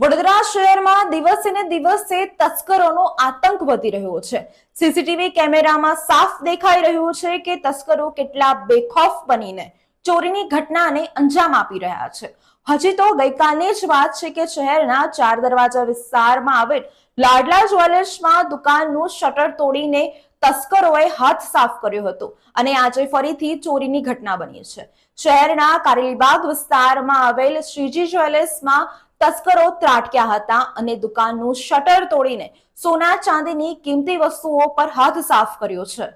વડોદરા શહેરમાં દિવસે ને દિવસે તસ્કરોનો આતંક વધી રહ્યો છે. સીસીટીવી કેમેરામાં સાફ દેખાઈ રહ્યું છે કે તસ્કરો કેટલા બેખોફ બનીને ચોરીની ઘટનાને અંજામ આપી રહ્યા છે. હજી તો ગઈકાલની જ વાત છે કે શહેરના ચાર દરવાજા વિસ્તારમાં આવેલ લાડલા જ્વેલર્સમાં દુકાનનું શટર તોડીને તસ્કરોએ હાથ સાફ કર્યો હતો અને આજે ફરીથી ચોરીની ઘટના બની છે. શહેરના કારેલીબાગ વિસ્તારમાં આવેલ શ્રીજી જ્વેલર્સમાં તસ્કરો ત્રાટક્યા હતા અને દુકાનનું શટર તોડીને સોના ચાંદીની કિંમતી વસ્તુઓ પર હાથ સાફ કર્યો છે.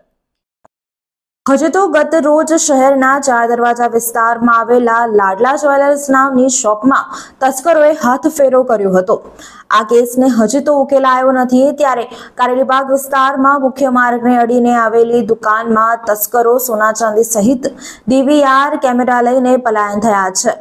હજુ તો ગત રોજ શહેરના ચાર દરવાજા વિસ્તારમાં આવેલા લાડલા જ્વેલર્સ નામની શોપમાં તસ્કરોએ હાથ ફેરો કર્યો હતો. આ કેસને હજી તો ઉકેલાયો નથી. ત્યારે કારેલીબાગ વિસ્તારમાં મુખ્ય માર્ગને અડીને આવેલી દુકાનમાં તસ્કરો સોના ચાંદી સહિત ડીવીઆર કેમેરા લઈને પલાયન થયા છે.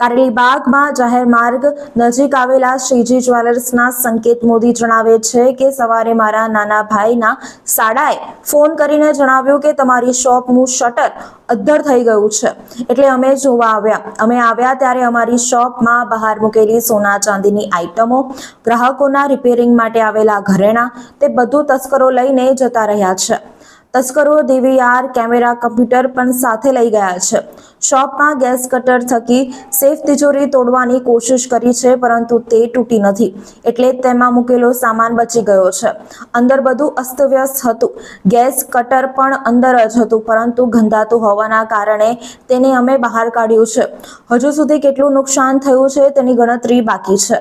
કારેલીબાગમાં જાહેર માર્ગ નજીક આવેલા શ્રીજી જ્વેલર્સના સંકેત મોદી જણાવે છે કે સવારે મારા નાના ભાઈના શાળાએ ફોન કરીને જણાવ્યું કે તમારી શોપનું શટર અદ્ધર થઈ ગયું છે. એટલે અમે જોવા આવ્યા. અમે આવ્યા ત્યારે અમારી શોપમાં બહાર મૂકેલી સોના ચાંદીની આઇટમો ગ્રાહકોના રિપેરિંગ માટે આવેલા ઘરેણા, તે બધું તસ્કરો લઈને જતા રહ્યા છે. તસ્કરો ડીવીઆર, કેમેરા, કમ્પ્યુટર પણ સાથે લઈ ગયા છે. શોપમાં ગેસ કટર થકી સેફ તિજોરી તોડવાની કોશિશ કરી છે, પરંતુ તે તૂટી નથી. એટલે તેમાં મૂકેલો સામાન બચી ગયો છે. અંદર બધું અસ્તવ્યસ્ત હતું. ગેસ કટર પણ અંદર જ હતું, પરંતુ ગંધાતું હોવાના કારણે તેને અમે બહાર કાઢ્યું છે. હજુ સુધી કેટલું નુકસાન થયું છે તેની ગણતરી બાકી છે.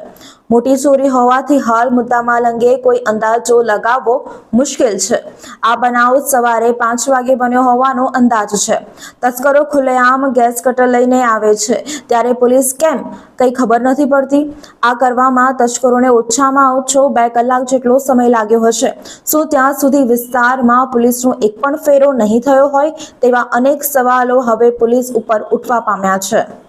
મોટી ચોરી હોવાથી હાલ મુદ્દામાલ અંગે કોઈ અંદાજો લગાવવો મુશ્કેલ છે. આ બનાવ સવારે પાંચ વાગે બન્યો હોવાનો અંદાજ છે. તસ્કરો ખુલ્લેઆમ ગેસ કટર લઈને આવે છે. ત્યારે પોલીસ કેમ? કંઈ ખબર નથી પડતી. આ કરવામાં તસ્કરોને ઓછામાં ઓછો બે કલાક જેટલો સમય લાગ્યો હશે. શું ત્યાં સુધી વિસ્તારમાં પોલીસનો એક પણ ફેરો નહીં થયો હોય તેવા અનેક સવાલો હવે પોલીસ ઉપર ઉઠવા પામ્યા છે.